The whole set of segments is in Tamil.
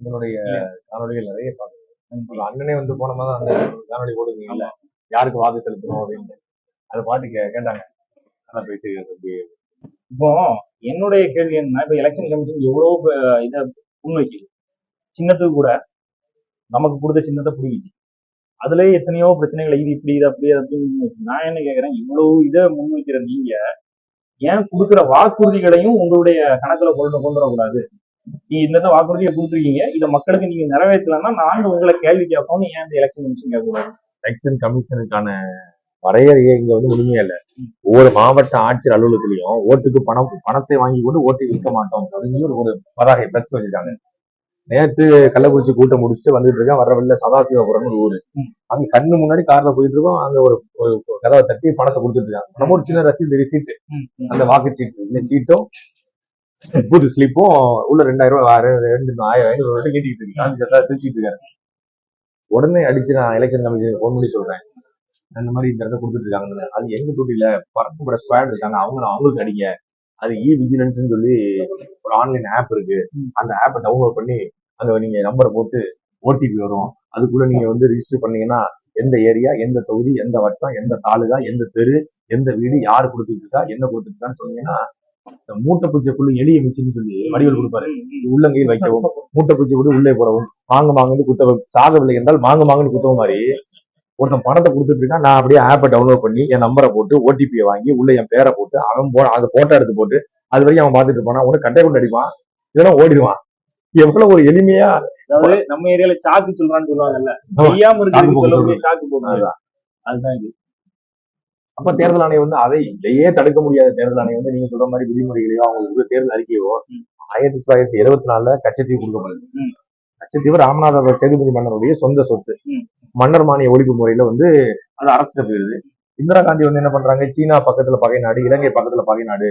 உங்களுடைய காணொலிகள் நிறைய பார்க்குறேன் அண்ணனே வந்து போன மாதம் அந்த காணொலி போடுவீங்கல்ல யாருக்கு வாக்கு செலுத்தணும் அப்படின்னு. அதை பாட்டு கே கேட்டாங்க. அதான் பேசி அப்படி இப்போ என்னுடைய கேள்வி என்ன இப்ப எலெக்ஷன் கமிஷன் எவ்வளவு இத முன்வைக்குது? சின்னத்துக்கு கூட நமக்கு கொடுத்த சின்னத்தை பிடிக்கிச்சு அதுலயே எத்தனையோ பிரச்சனைகள் இது இப்படி இது அப்படி அப்படின்னு. நான் என்ன கேக்குறேன் இவ்வளவு இதை முன்வைக்கிற நீங்க ஏன் கொடுக்குற வாக்குறுதிகளையும் உங்களுடைய கணக்குல கொண்டு கொண்டு வரக்கூடாது நீங்க இந்த வாக்குறுதியை கொடுத்துருக்கீங்க. இதை மக்களுக்கு நீங்க நிறைவேற்றலன்னா நாங்க உங்களை கேள்வி கேட்போம்னு ஏன் இந்த எலெக்ஷன் கமிஷன் கேட்கக்கூடாது? எலெக்ஷன் கமிஷனுக்கான வரையறையே இங்க வந்து முழுமையா இல்ல. ஒவ்வொரு மாவட்ட ஆட்சியர் அலுவலகத்திலையும் ஓட்டுக்கு பணம் பணத்தை வாங்கி கொண்டு ஓட்டு விற்க மாட்டோம். அப்படின்னு ஒரு ஒரு பதாகை பிளக்ஸ் வச்சிருக்காங்க. நேத்து கள்ளக்குறிச்சி கூட்டம் முடிச்சுட்டு வந்துட்டு இருக்கேன். வர வெளில சதாசிவபுரம் ஒரு ஊரு. அங்க கண்ணு முன்னாடி கார்ல போயிட்டு இருக்கோம். அங்க ஒரு ஒரு கதவை தட்டி பணத்தை கொடுத்துட்டு இருக்காங்க. நம்ம ஒரு சின்ன ரசீது ரிசீட் ம், ம். அந்த வாக்குச்சீட்டு இந்த சீட்டும் பூத்து ஸ்லிப்பும் உள்ள ரெண்டாயிரம் ரூபாய் ரெண்டு ஆயிரம் ஐநூறு ரூபாய் நீட்டிட்டு இருக்கு காந்தி சத்தா திருச்சிட்டு இருக்காரு. உடனே அடிச்சு நான் எலெக்ஷன் கமிஷனுக்கு ஃபோன் பண்ணி சொல்றேன். அந்த மாதிரி இந்த இடத்த கொடுத்துட்டு இருக்காங்க அது எங்க டூட்டில பறக்கப்பட ஸ்குவாட் இருக்காங்க. அவங்க அவங்களுக்கு அடிங்க. அது இ விஜிலன்ஸ் சொல்லி ஒரு ஆன்லைன் ஆப் இருக்கு. அந்த ஆப்பை டவுன்லோட் பண்ணி அங்க நீங்க நம்பரை போட்டு ஓடிபி வரும். அதுக்குள்ள நீங்க வந்து ரிஜிஸ்டர் பண்ணீங்கன்னா எந்த ஏரியா எந்த தொகுதி எந்த வட்டம் எந்த தாலுகா எந்த தெரு எந்த வீடு யாரு கொடுத்துட்டு இருக்கா என்ன கொடுத்துட்டு இருக்கான்னு சொன்னீங்கன்னா இந்த மூட்டை பூச்சிக்குள்ள எளிய மிஷின் சொல்லி வடிவல் கொடுப்பாரு. உள்ளங்கையில் வைக்கவும் மூட்டை பூச்சி கூட உள்ளே போடவும் மாங்க மாங்கன்னு குத்த சாகவில்லை என்றால் மாங்க மாங்கன்னு குத்தவும் மாதிரி ஒருத்தன் பணத்தை கொடுத்துட்டு நான் அப்படியே ஆப்பை டவுன்லோட் பண்ணி என் நம்பரை போட்டு ஓடிபியை வாங்கி உள்ள என் பேரை போட்டு அவன் போ அதை போட்டோ எடுத்து போட்டு அது வரைக்கும் அவன் பார்த்துட்டு இருப்பான்? உனக்கு கட்டை கொண்டு அடிப்பான். இதெல்லாம் ஓடிடுவான். எவ்வளவு ஒரு எளிமையா அதாவது நம்ம ஏரியால சாக்கு சொல்றான்னு சொல்லுவாங்கல்ல. சாக்கு போடுறாங்க அதுதான் இது. அப்ப தேர்தல் ஆணையம் வந்து அதை இதையே தடுக்க முடியாத தேர்தல் ஆணையம் வந்து நீங்க சொல்ற மாதிரி விதிமுறைகளையோ அவங்களுக்கு தேர்தல் அறிக்கையோ. ஆயிரத்தி தொள்ளாயிரத்தி எழுபத்தி நாலுல கச்சத்தீவு கொடுக்கப்படுது. கச்சத்தீவு ராமநாத சேதுபதி மன்னருடைய சொந்த சொத்து. மன்னர் மானிய ஒழிப்பு முறையில வந்து அது அரசிட்ட போயிருது இந்திரா காந்தி வந்து என்ன பண்றாங்க சீனா பக்கத்துல பகை நாடு இலங்கை பக்கத்துல பகை நாடு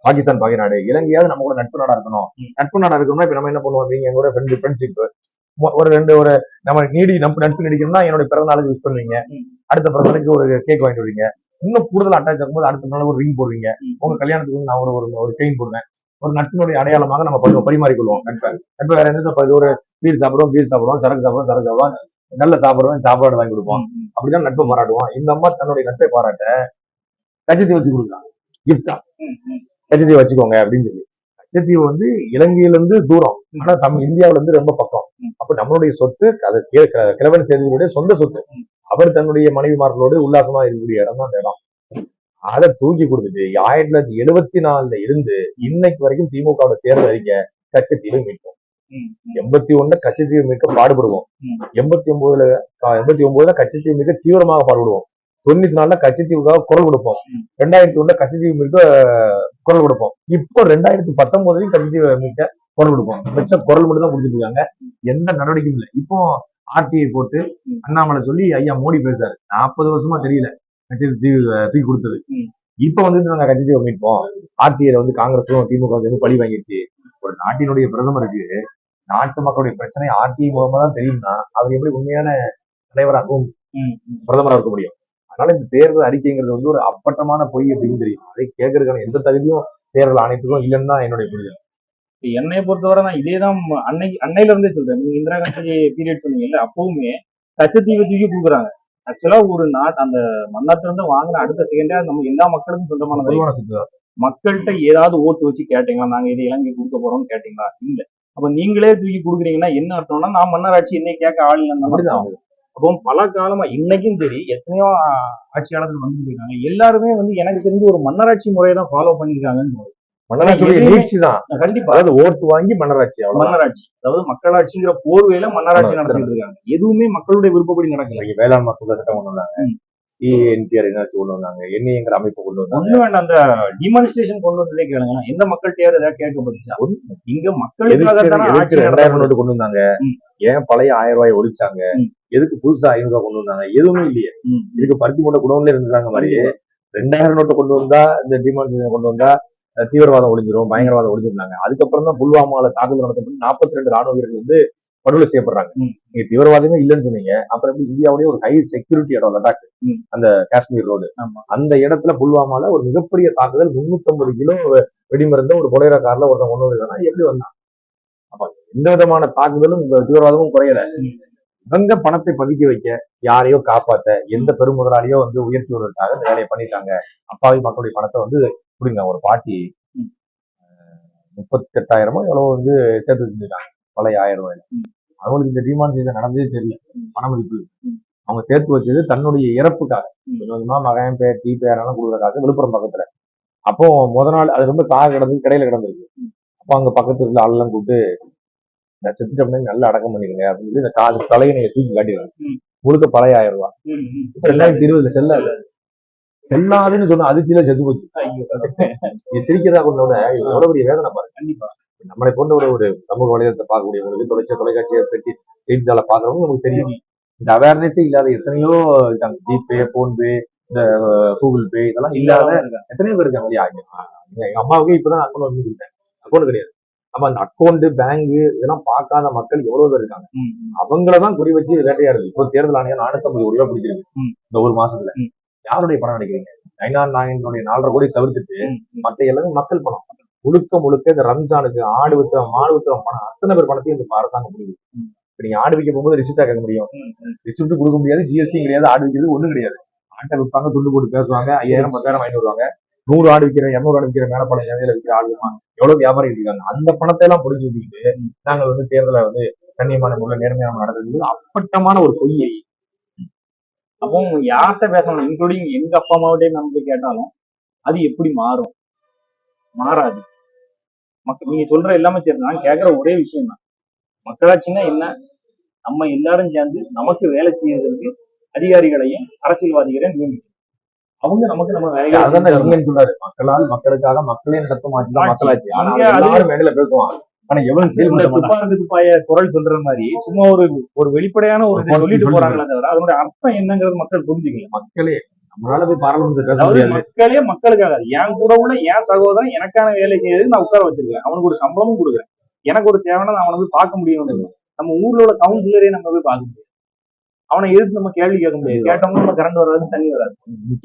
பாகிஸ்தான் பகை நாடு இலங்கையாவது நம்ம கூட நட்பு நாடா இருக்கணும். நட்பு நாடா இருக்கணும்னா இப்ப நம்ம என்ன பண்ணுவோம் நீங்க எங்க கூட ஃப்ரெண்ட் ஃப்ரெண்ட்ஷிப் ஒரு ரெண்டு ஒரு நம்ம நீடி நட்பு நட்பு நீடிக்கணும்னா என்னோட பிறந்த நாளுக்கு விஷ் பண்ணுவீங்க. அடுத்த பிறந்த நாளுக்கு ஒரு கேக் வாங்கிட்டு வருவீங்க இன்னும் கூடுதல் அட்டாச் ஆகும்போது அடுத்த நாள் ஒரு ரிங் போடுவீங்க. உங்க கல்யாணத்துக்கு வந்து நான் ஒரு- ஒரு செயின் போடுவேன் ஒரு நட்பினுடைய அடையாளமாக நம்ம பரி- பரிமாறிக்கொள்வோம். நட்பை. நட்பை வேற எந்த இது ஒரு பீர் சாப்பிடுவோம் பீர் சாப்பிடுவோம் சரக்கு சாப்பிடுவோம் சரக்கு சாப்பிடுவோம் நல்ல சாப்பிடுவோம் சாப்பாடு வாங்கி கொடுப்போம். அப்படிதான் நட்பை பாராட்டுவோம். இந்த அம்மா தன்னுடைய நட்பை பாராட்ட கச்சத்தீவு வச்சு கொடுக்குறாங்க கிஃப்டா. கச்சத்தீவு வச்சுக்கோங்க அப்படின்னு சொல்லி. கச்சத்தீவு வந்து இலங்கையில இருந்து தூரம் ஆனா தம் இந்தியாவுல இருந்து ரொம்ப பக்கம். அப்ப நம்மளுடைய சொத்து அது கிழவன் சேதுவனுடைய சொந்த சொத்து. அவர் தன்னுடைய மனைவிமார்களோடு உல்லாசமா இருக்கக்கூடிய இடம் தான் அந்த இடம். அதை தூக்கி கொடுத்துட்டு ஆயிரத்தி தொள்ளாயிரத்தி எழுபத்தி நாலுல இருந்து இன்னைக்கு வரைக்கும் திமுகவோட தேர்தல் அறிக்கை கச்சத்தீவை மீட்போம். எண்பத்தி ஒண்ணுல கச்சத்தீவு மீட்க பாடுபடுவோம். எண்பத்தி ஒன்பதுல எண்பத்தி ஒன்பதுல கச்சத்தீவு மிக தீவிரமாக பாடுபடுவோம். தொண்ணூத்தி நாலுல கச்சத்தீவுக்காக குரல் கொடுப்போம். ரெண்டாயிரத்தி ஒண்ணுல கச்சத்தீவு மீட்க குரல் கொடுப்போம். இப்போ ரெண்டாயிரத்தி பத்தொன்பதுலயும் கச்சத்தீவு மீட்க குரல் கொடுப்போம். மிச்ச குரல் மட்டும் தான் கொடுத்துட்டு இருக்காங்க. எந்த நடவடிக்கையும் இல்லை. இப்போ ஆர்டிஐ போட்டு. அண்ணாமலை சொல்லி ஐயா மோடி பேசுறாரு. நாற்பது வருஷமா தெரியல. கச்சத்தீவு தூக்கி கொடுத்தது. இப்ப வந்துட்டு நாங்க கச்சத்தீவை மீட்போம் ஆர்டிஐல வந்து காங்கிரஸும் திமுக வந்து பழி வாங்கிடுச்சு ஒரு நாட்டினுடைய பிரதமருக்கு நாட்டு மக்களுடைய பிரச்சனை ஆர்டிஐ மூலமா தான் தெரியும்னா அவர் எப்படி உண்மையான தலைவராகவும் ம், ம். பிரதமரா இருக்க முடியும் அதனால இந்த தேர்தல் அறிக்கைங்கிறது வந்து ஒரு அப்பட்டமான பொய் அப்படின்னு தெரியும் அதை கேட்கறதுக்கான எந்த தகுதியும் தேர்தல் ஆணையத்துக்கும் இல்லைன்னு தான் என்னுடைய புரிதல் என்னைய பொறுத்தவரை நான் இதேதான் அன்னைக்கு அன்னையில இருந்தே சொல்றேன் நீங்க இந்திரா காந்தி பீரியட் சொன்னீங்கல்ல அப்பவுமே கச்சத்தீவை தூக்கி கொடுக்குறாங்க ஆக்சுவலா ஒரு நாட் அந்த மன்னத்துல இருந்து வாங்கின அடுத்த செகண்டே நம்ம எல்லா மக்களுக்கும் தான். மக்கள்கிட்ட ஏதாவது ஓட்டு வச்சு கேட்டீங்களா? நாங்க இதை இலங்கை கொடுக்க போறோம்னு கேட்டீங்களா? இல்ல. அப்ப நீங்களே தூக்கி கொடுக்குறீங்கன்னா என்ன அர்த்தம்னா நான் மன்னராட்சி என்னை கேட்க ஆள் இல்லைன்னு அர்த்தம். அப்போ பல காலமா இன்னைக்கும் சரி எத்தனையோ ஆட்சியாளர்கள் வந்துட்டு இருக்காங்க எல்லாருமே வந்து எனக்கு தெரிஞ்சு ஒரு மன்னராட்சி முறையை தான் ஃபாலோ பண்ணிருக்காங்கன்னு மன்னராட்சியுடைய எதுவுமே- நீட்சி தான் கண்டிப்பா. அதாவது ஓட்டு வாங்கி மன்னராட்சி மன்னராட்சி. அதாவது மக்களாட்சிங்கிற போர்வையில மன்னராட்சி நடத்திட்டு இருக்காங்க எதுவுமே மக்களுடைய விருப்பப்படி நடக்கல. வேளாண் மசோதா சட்டம் கொண்டு வந்தாங்க. சிஎன்பிஆர் என்ஆர்சி கொண்டு வந்தாங்க. என்ஐங்கிற அமைப்பு கொண்டு வந்தாங்க. ஒண்ணு அந்த டிமானிஸ்ட்ரேஷன் கொண்டு வந்ததே கேளுங்க. எந்த மக்கள்கிட்டயாவது ஏதாவது கேட்கப்பட்டுச்சா இங்க மக்களுக்காக ரெண்டாயிரம். நோட்டு கொண்டு வந்தாங்க. ஏன் பழைய ஆயிரம் ரூபாய் ஒழிச்சாங்க. எதுக்கு புதுசா ஐநூறு ரூபாய் கொண்டு வந்தாங்க? எதுவுமே இல்லையே. இதுக்கு பருத்தி மூட்டை குடோன்ல இருந்தாங்க மாதிரி. ரெண்டாயிரம் நோட்டு கொண்டு வந்தா இந்த டிமானிசேஷன் கொண்டு வந்தா தீவிரவாதம் ஒழிஞ்சிரும் பயங்கரவாதம் ஒழிஞ்சிருந்தாங்க அதுக்கப்புறம் தான் புல்வாமால தாக்குதல் நடத்தப்பட்டு நாற்பத்தி ரெண்டு ராணுவ வீரர்கள் வந்து படுகொலை செய்யப்படுறாங்க. நீங்க தீவிரவாதமே இல்லைன்னு சொன்னீங்க. அப்புறம் எப்படி இந்தியாவுடைய ஒரு ஹை செக்யூரிட்டி இடம் லடாக். அந்த காஷ்மீர் ரோடு அந்த இடத்துல புல்வாமால ஒரு மிகப்பெரிய தாக்குதல் 350 கிலோ வெடிமருந்த ஒரு கொலைரா கார்ல ஒருத்தன் கொண்டு வந்திருக்கானா? எப்படி வந்தான்? அப்ப எந்த விதமான தாக்குதலும் தீவிரவாதமும் குறையல. இவங்க பணத்தை பதுக்கி வைக்க யாரையோ காப்பாத்த எந்த பெருமுதலாளியோ வந்து உயர்த்தி இந்த வேலையை பண்ணிட்டாங்க. அப்பாவி மக்களுடைய பணத்தை வந்து கொடுங்க ஒரு பாட்டி ம். முப்பத்தெட்டாயிரமோ எவ்வளவு வந்து சேர்த்து வச்சிருக்காங்க பழைய ஆயிரம் ரூபாயில. அவங்களுக்கு இந்த டிமானிசேஷன் நடந்ததே தெரியல ம். பண மதிப்பு ம். அவங்க சேர்த்து வச்சது தன்னுடைய இறப்புக்காக. கொஞ்சம் கொஞ்சமா மகன் பேத்தி பேரெல்லாம் கொடுக்குற காசு விழுப்புரம் பக்கத்துல அப்போ முத நாள் அது ரொம்ப சாக கிடந்து கடையில கிடந்திருக்கு. அப்போ அங்க பக்கத்துல இருக்க ஆளெல்லாம் கூப்பிட்டு நான் செத்துட்டோம்னு நல்லா அடக்கம் பண்ணிருங்க அப்படின்னு சொல்லி இந்த காசு தலையணையை தூக்கி காட்டிடுவாங்க. முழுக்க பழைய ஆயிரம் ரூபாய் ரெண்டாயிரத்தி இருபதுல செல்லாது செல்லாதுன்னு சொன்ன அதிர்ச்சியில செத்து போச்சு. நீ சிரிக்கிறதா கொண்டோட எவ்வளவு பெரிய வேதனை பாருங்க கண்டிப்பா. நம்மளை போன்ற ஒரு ஒரு சமூக வலைதளத்தை பார்க்கக்கூடியவங்களுக்கு தொலைச்ச தொலைக்காட்சியை பற்றி செய்தித்தாளை பார்க்கறவங்க நமக்கு தெரியும். இந்த அவேர்னஸே இல்லாத எத்தனையோ இருக்காங்க. ஜிபே போன்பே இந்த கூகுள் பே இதெல்லாம் இல்லாத. எத்தனையோ பேர் இருக்காங்க. எங்க அம்மாவுக்கு இப்பதான் அக்கௌண்ட் வந்து கொடுத்தேன். அக்கௌண்ட் கிடையாது. அப்ப அந்த அக்கௌண்ட் பேங்க் இதெல்லாம் பார்க்காத மக்கள் எவ்வளவு பேர் இருக்காங்க. அவங்களதான் குறி வச்சு வேட்டையாடுது. இப்போ தேர்தல் ஆணையம் நானூத்தம்பது கோடி ரூபாய் பிடிச்சிருக்கு. இந்த ஒரு மாசத்துல. யாருடைய பணம் நினைக்கிறீங்க? நைனார் நாயகனுடைய நாலரை கோடி தவிர்த்துட்டு. மத்த எல்லாமே மக்கள் பணம். முழுக்க முழுக்க இந்த ரம்ஜானுக்கு ஆடு வித்துறோம் மாடு வித்துறோம் பணம் அத்தனை பேர் பணத்தையும் இந்த அரசாங்கம் முடியுது. இப்ப நீங்க ஆடு விற்க போகும்போது ரிசிப்டா கேட்க முடியும். ரிசிப்ட் கொடுக்க முடியாது ஜிஎஸ்டி கிடையாது ஆடு விற்கிறது ஒண்ணும் கிடையாது. ஆட்டை விற்பாங்க துண்டு போட்டு பேசுவாங்க ஐயாயிரம் பத்தாயிரம் வாங்கிட்டு வருவாங்க. நூறு ஆடு விற்கிற இருநூறு ஆடு விற்கிற மேலப்பாளையம் சந்தையில விற்கிற ஆளுமா எவ்வளவு வியாபாரிகள் இருக்காங்க? அந்த பணத்தை எல்லாம் புடிச்சு வச்சுக்கிட்டு நாங்கள் வந்து தேர்தலை வந்து கண்ணியமான முறையில் நேர்மையான நடந்தது அப்பட்டமான ஒரு பொய்யை அப்போ யார்கிட்ட பேசணும்? இன்க்ளூடிங் எங்க அப்பா அம்மாவிட்டே நம்ம போய் கேட்டாலும் அது எப்படி மாறும்? மாறாது. மக்கள் நீங்க சொல்ற எல்லாமே சரி நான் கேட்கிற ஒரே விஷயம் தான் மக்களாட்சின்னா என்ன? நம்ம எல்லாரும் சேர்ந்து நமக்கு வேலை செய்யறதுக்கு அதிகாரிகளையும் அரசியல்வாதிகளையும் நியமிக்கணும். அவங்க நமக்கு நம்ம வேலையை அதான் சொல்றாரு. மக்களால் மக்களுக்காக மக்களே நடத்தும் ஆட்சி. தான். மக்களாட்சி. ஆனா எல்லாரும் மேடையில பேசுவான் ஆனா எவன் இந்த செயல்பட மாட்டான். துப்பாக்கு துப்பாய குரல் சொல்ற மாதிரி சும்மா ஒரு ஒரு வெளிப்படையான ஒரு சொல்லிட்டு சொல்லி போறாங்களே தவிர அதனுடைய அர்த்தம் என்னங்கிறது மக்கள் புரிஞ்சுக்கல. மக்களே நம்மளால போய் பாராளுமன்றத்தில் பேச முடியாது. மக்களே மக்களுக்காக என் கூட உள்ள என் சகோதரன் எனக்கான வேலை செய்யறது நான் உட்கார வச்சிருக்கேன். அவனுக்கு ஒரு சம்பளமும் கொடுக்குறேன். எனக்கு ஒரு தேவையான அவனை போய் பார்க்க முடியும் நம்ம ஊர்ல உள்ள கவுன்சிலரே நம்ம போய் பார்க்க முடியாது. அவனை எதிர்த்து நம்ம கேள்வி கேட்க முடியாது. கேட்டோம்னா நம்ம கரண்ட் வராது தண்ணி வராது.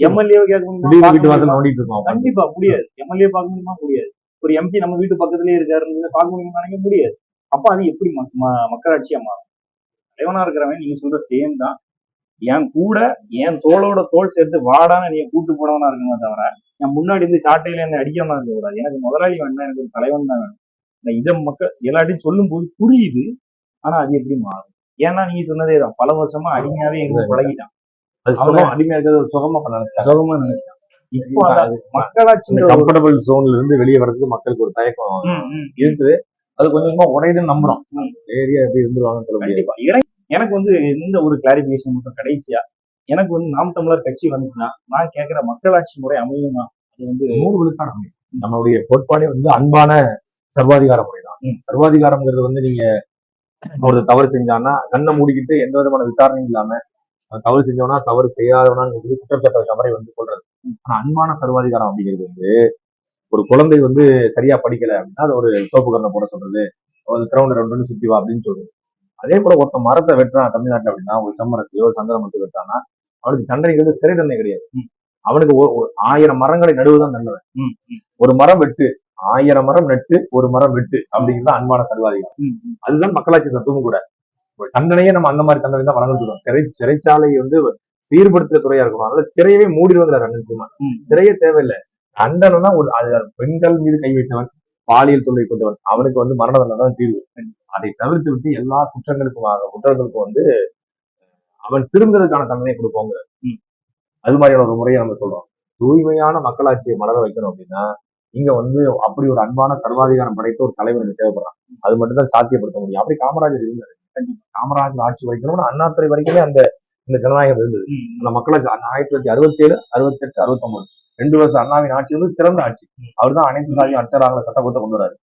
எம்எல்ஏ கேட்க முடியுமா? கண்டிப்பா முடியாது. எம்எல்ஏ பார்க்க முடியுமா? முடியாது. ஒரு எம்பி நம்ம வீட்டு பக்கத்துலயே இருக்காருன்னு பார்க்க முடியுமா நினைக்க முடியாது. அப்ப அது எப்படி மக்களாட்சியா மாறும்? தலைவனா இருக்கிறவன் நீங்க சொல்ற சேம் தான். என் கூட என் தோளோட தோள் சேர்த்து வாடான்னு நீ கூட்டு போனவனா இருக்கணுமே தவிர என் முன்னாடி இருந்து சாட்டையில என்ன அடிக்காம இருக்க கூடாது எனக்கு முதலாளி வேண்டாம் எனக்கு ஒரு தலைவன் தான் வேணும். இந்த இதை மக்கள் எல்லாத்தையும் சொல்லும் போது புரியுது. ஆனா அது எப்படி மாறும்? ஏன்னா நீங்க சொன்னதே தான் பல வருஷமா அடிமையாவே எங்க பழகிட்டான். அது அடிமையா இருக்கிறது ஒரு சுகமா நினைச்சிட்டாங்க சுகமா நினைச்சிட்டான். கம்ஃபர்டபுள் ஜோன்ல இருந்து வெளியே வர்றதுக்கு மக்களுக்கு ஒரு தயக்கம். இருக்குது அது கொஞ்சம் கொஞ்சமா உடையுதுன்னு நம்புறோம். ஏரியா எப்படி இருந்துருவாங்கன்னு சொல்ல முடியாது கண்டிப்பா எனக்கு வந்து இந்த ஒரு கிளாரிபிகேஷன் மட்டும் கடைசியா எனக்கு வந்து நாம் தமிழர் கட்சி வந்துச்சுன்னா நான் கேட்கிற மக்களாட்சி முறை அமையுமா அது வந்து நூறு விழுக்காடு அமையும். நம்மளுடைய கோட்பாடே வந்து அன்பான சர்வாதிகார முறை தான். சர்வாதிகாரம்ங்கிறது வந்து நீங்க ஒரு தவறு செஞ்சான்னா கண்ணை மூடிக்கிட்டு எந்த விதமான விசாரணையும் இல்லாம தவறு செஞ்சவனா தவறு செய்யாதவனாங்கிறது குற்றச்சாட்டு தவறை வந்து கொள்றது அன்பான சர்வாதிகாரம் அப்படிங்கிறது வந்து ஒரு குழந்தை வந்து சரியா படிக்கல அப்படின்னா அது ஒரு தோப்புக்கரணை போட சொல்றது. ஒரு கிரவுண்ட் ரவுண்ட் சுத்தி வா அப்படின்னு சொல்றது. அதே போல ஒருத்தன் மரத்தை வெட்டுறான் தமிழ்நாட்டுல அப்படின்னா ஒரு செம்மரத்தையோ ஒரு சந்தன மரத்தை வெட்டுறான்னா அவனுக்கு தண்டனைங்கிறது சிறை தண்டனை கிடையாது. அவனுக்கு ஆயிரம் மரங்களை நடுவுதான் தண்டனை ஒரு மரம் வெட்டு ஆயிரம் மரம் நட்டு ஒரு மரம் வெட்டு அப்படிங்கிறது அன்பான சர்வாதிகாரம். அதுதான் மக்களாட்சி தத்துவம் கூட. ஒரு தண்டனையே நம்ம அந்த மாதிரி தண்டனை தான் வழங்கிட்டு சிறை சிறைச்சாலை வந்து சீர்படுத்துற துறையா இருக்கணும். அதனால சிறையவே மூடிடுவாங்க ரெண்டு நிமிஷமா ம். சிறையே தேவையில்லை. தண்டனைனா ஒரு அது பெண்கள் மீது கை வைத்தவன் பாலியல் தொல்லை கொண்டவன் அவனுக்கு வந்து மரண தண்டனை தான் தீர்வு. அதை தவிர்த்து விட்டு எல்லா குற்றங்களுக்கும் குற்றங்களுக்கும் வந்து அவன் திருந்துறதுக்கான தண்டனை கொடுப்போங்க ம். அது மாதிரியான ஒரு முறையை நம்ம சொல்றோம். தூய்மையான மக்களாட்சியை மலர வைக்கணும் அப்படின்னா இங்க வந்து அப்படி ஒரு அன்பான சர்வாதிகாரம் படைத்த ஒரு தலைவர் எனக்கு தேவைப்படுறான். அது மட்டும் தான் சாத்தியப்படுத்த முடியும். அப்படி காமராஜர் இருந்தாரு. கண்டிப்பா. காமராஜர் ஆட்சி வைக்கணும்னு அண்ணாதுரை வரைக்குமே அந்த இந்த ஜனநாயகம் இருந்தது. அந்த மக்களாட்சி ஆயிரத்தி தொள்ளாயிரத்தி அறுபத்தி ஏழு அறுபத்தெட்டு அறுபத்தொன்பது ரெண்டு வருஷம் அண்ணாவின் ஆட்சி வந்து சிறந்த ஆட்சி. அவர் தான் அனைத்து சாதி அச்சராங்கள சட்டத்தை கொண்டு வராரு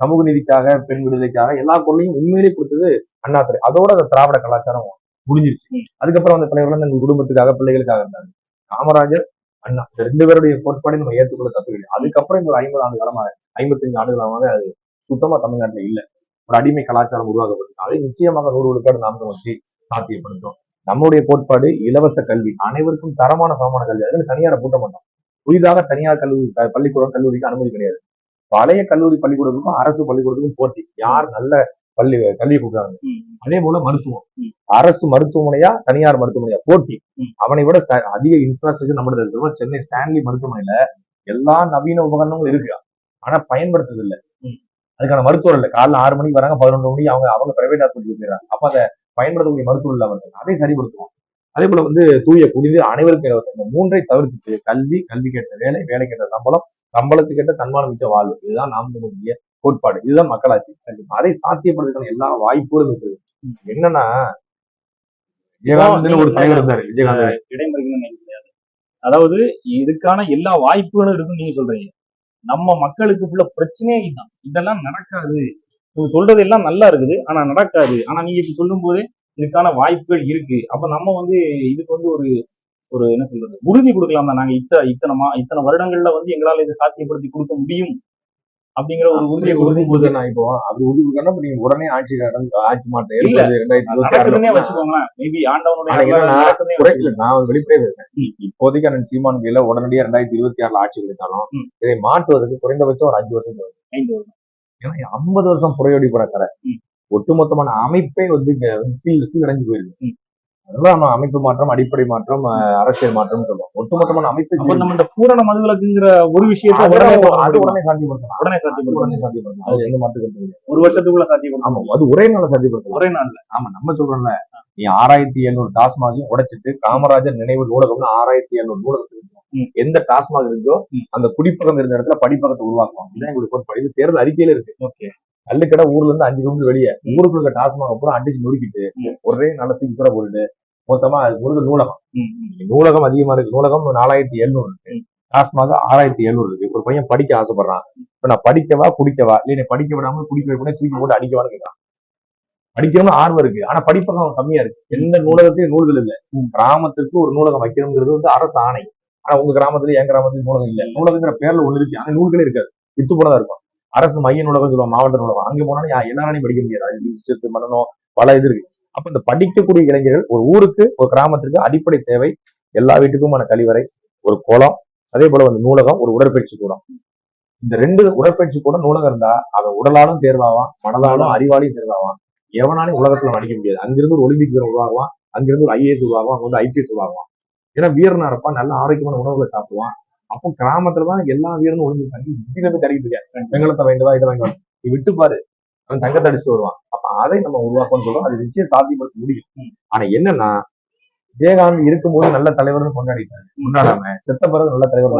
சமூக நீதிக்காக பெண் விடுதலைக்காக எல்லா பொருளையும் உண்மையிலேயே கொடுத்தது அண்ணாதுரை. அதோட அந்த திராவிட கலாச்சாரம் முடிஞ்சிருச்சு. அதுக்கப்புறம் அந்த தலைவர்கள் தங்கள் குடும்பத்துக்காக பிள்ளைகளுக்காக இருந்தாங்க. காமராஜர் அண்ணா இந்த ரெண்டு பேருடைய கோட்பாடு நம்ம ஏற்றுக்கொள்ள தப்பு கிடையாது அதுக்கப்புறம் இந்த ஒரு ஐம்பது ஆண்டு காலமாக ஐம்பத்தஞ்சு ஆண்டுகளாக அது சுத்தமா தமிழ்நாட்டுல இல்ல. ஒரு அடிமை கலாச்சாரம் உருவாக்கப்பட்டது அதை நிச்சயமாக நூறு விழுக்காடு நாம் வச்சு சாத்தியப்படுத்தும் நம்மளுடைய கோட்பாடு இலவச கல்வி. அனைவருக்கும் தரமான சமமான கல்வி. அதுல தனியாரை பூட்ட மாட்டோம். புதிதாக தனியார் கல்லூரி பள்ளிக்கூடம் கல்லூரிக்கு அனுமதி கிடையாது. பழைய கல்லூரி பள்ளிக்கூடத்துக்கும் அரசு பள்ளிக்கூடத்துக்கும் போட்டி. யார் நல்ல பள்ளி கல்வி கொடுக்குறாங்க. அதே போல மருத்துவம். அரசு மருத்துவமனையா தனியார் மருத்துவமனையா? போட்டி. அவனை விட அதிக இன்ஃப்ராஸ்ட்ரக்சர் நம்மளது இருக்கிறோம் சென்னை ஸ்டான்லி மருத்துவமனையில எல்லா நவீன உபகரணங்களும் இருக்கு. ஆனா பயன்படுத்துறது இல்ல. அதுக்கான மருத்துவர் இல்ல. காலைல ஆறு மணிக்கு வராங்க பதினொன்று மணிக்கு அவங்க அவங்க பிரைவேட் ஹாஸ்பிட்டலுக்கு போயிடறாங்க. அப்ப அதை பயன்படுத்தக்கூடிய மருத்துவர்கள் அவர்கள் அதை சரிப்படுத்துவோம் அதே போல வந்து தூய குடிநீர் அனைவருக்கும் இலவசம். இந்த மூன்றை தவிர்த்துட்டு கல்வி கல்வி கேட்ட வேலை வேலை கேட்ட சம்பளம் சம்பளத்துக்கு கேட்ட தன்மானம் மிக்க வாழ்வு. இதுதான் நாம் நம்முடைய கோட்பாடு. இதுதான் மக்களாட்சி. அதை சாத்தியப்படுறதுக்கான எல்லா வாய்ப்புகளும் இருக்குது. என்னன்னா விஜயகாந்த் ஒரு தலைவர் இருந்தாரு. விஜயகாந்த். இடைமறிக்கணும்னு அதாவது இதுக்கான எல்லா வாய்ப்புகளும் இருக்குன்னு நீங்க சொல்றீங்க. நம்ம மக்களுக்கு உள்ள பிரச்சனையே இதுதான். இதெல்லாம் நடக்காது. நீங்க சொல்றது எல்லாம் நல்லா இருக்குது. ஆனா நடக்காது. ஆனா நீங்க இப்ப சொல்லும் போதே இதுக்கான வாய்ப்புகள் இருக்கு. அப்ப நம்ம வந்து இதுக்கு வந்து ஒரு ஒரு என்ன சொல்றது? உறுதி கொடுக்கலாம் தான். நாங்க இத்தனை இத்தனை மா இத்தனை வருடங்கள்ல வந்து எங்களால இதை சாத்தியப்படுத்தி கொடுக்க முடியும். அப்படிங்கிற ஒரு உறுதியை உறுதி கொடுக்கும் போது கொடுத்தா இப்போ அப்படி உறுதி கொடுக்கணும் நீங்க உடனே ஆட்சி நடந்து ஆட்சி மாற்றம் ரெண்டாயிரத்தி நான் வெளிப்படையா பேசுறேன். இப்போதைக்கு அண்ணன் சீமான் கையில உடனடியா ரெண்டாயிரத்தி இருபத்தி ஆறுல ஆட்சி கிடைத்தாலும். இதை மாற்றுவதற்கு குறைந்தபட்சம் ஒரு அஞ்சு வருஷம். ஏன்னா ஐம்பது வருஷம் புறையோடி போற கரை. ஒட்டுமொத்தமான அமைப்பே வந்து சீல் சீரடைஞ்சு போயிருக்கு. அதெல்லாம் நம்ம அமைப்பு மாற்றம் அடிப்படை மாற்றம் அரசியல் மாற்றம்னு சொல்றோம். ஒட்டுமொத்தமான அமைப்பே நம்ம இந்த பூரண மதுவிலக்குங்கிற ஒரு விஷயத்தை உடனே அது உடனே சாத்தியப்படுத்தலாம். உடனே அது சாத்தியப்படுத்தணும். உடனே சாத்தியப்படுத்தலாம். அது எந்த மாற்று கருத்து. ஒரு வருஷத்துக்குள்ள சாத்தியப்படும் ஆமா அது ஒரே நாள்ல சாத்தியப்படுத்தலாம். ஒரே நாள்ல. ஆமா நம்ம சொல்றோம்ல. நீ ஆறாயிரத்தி எழுநூறு டாஸ்மாகையும் உடைச்சிட்டு காமராஜர் நினைவு நூலகம்னு ஆறாயிரத்தி எழுநூறு நூலகத்துக்கு. எந்த டாஸ்மாக் இருந்தோ. அந்த குடிப்பகம் இருந்த இடத்துல படிப்பகத்தை உருவாக்குவோம் இதுதான் எங்களுக்கு கோட்பாடு இது தேர்தல் அறிக்கையில இருக்கு. ஓகே. கல்லுக்கடை ஊர்ல இருந்து அஞ்சு கிலோமீட்டர் வெளியே ஊருக்குள்ள இருக்க டாஸ்மாக் அப்புறம் அடிச்சு நொறுக்கிட்டு. ஒரே நல்ல தூக்கி தூர போட்டுட்டு மொத்தமா அது முருக நூலகம். நூலகம் அதிகமா இருக்கு. நூலகம் நாலாயிரத்தி எழுநூறு இருக்கு. டாஸ்மாக ஆறாயிரத்தி எழுநூறு இருக்கு. ஒரு பையன் படிக்க ஆசைப்படுறான். இப்ப நான் படிக்கவா குடிக்கவா? இல்ல படிக்க விடாம குடிக்க வைக்கணும் தூக்கி போட்டு அடிக்கவான்னு கேட்கறான் படிக்கணும்னு ஆர்வம் இருக்கு. ஆனா படிப்பகம் கம்மியா இருக்கு. எந்த நூலகத்திலும் நூல்கள் இல்ல. கிராமத்திற்கு ஒரு நூலகம் வைக்கணுங்கிறது வந்து அரசு ஆணை. ஆனா உங்க கிராமத்துல என் கிராமத்துல நூலகம் இல்ல. நூலகங்கிற பேர்ல ஒண்ணு இருக்கு. ஆனா நூல்களே இருக்காது. வித்து போனதா இருக்கும். அரசு மைய நூலகம் சொல்லுவாங்க மாவட்ட நூலகம். அங்க போனா எல்லாராலையும் படிக்க முடியாது. ரிஜிஸ்டர்ஸ் பண்ணணும். பல இது இருக்கு. அப்ப இந்த படிக்கக்கூடிய இளைஞர்கள் ஒரு ஊருக்கு ஒரு கிராமத்திற்கு அடிப்படை தேவை எல்லா வீட்டுக்குமான கழிவறை ஒரு குளம் அதே போல வந்து நூலகம் ஒரு உடற்பயிற்சி கூடம். இந்த ரெண்டு உடற்பயிற்சி கூடம் நூலகம் இருந்தா அவன் உடலாலும் தேர்வாவான் மனதாலும் அறிவாலையும் தேர்வாவான். எவனாலையும் உலகத்துல அடிக்க முடியாது. அங்கிருந்து ஒரு ஒலிம்பிக் வீரர் உருவாகுவான். அங்கிருந்து ஒரு ஐஏஎஸ் உருவாகும் அங்க வந்து ஐபிஎஸ் உருவாகுவான். ஏன்னா வீரனா இருப்பான் நல்ல ஆரோக்கியமான உணவுகளை சாப்பிடுவான். அப்போ கிராமத்துல தான் எல்லா வீரனும் ஒளிஞ்சிருக்காங்க சிட்டில இருந்து கிடைக்கிட்டு இருக்க வெங்கலத்தை வாங்கிட்டு இதை வாங்கி. நீ விட்டு பாரு. அவன் தங்கத்தை அடிச்சுட்டு வருவான். அப்ப அதை நம்ம உருவாக்கணும்னு சொல்றோம். அது நிச்சயம் சாத்தியப்படுத்த முடியும். ஆனா என்னன்னா விஜயகாந்த் இருக்கும்போது நல்ல தலைவர்னு கொண்டாடிட்டாரு. கொண்டாடாம செத்த பிறகு நல்ல தலைவர்.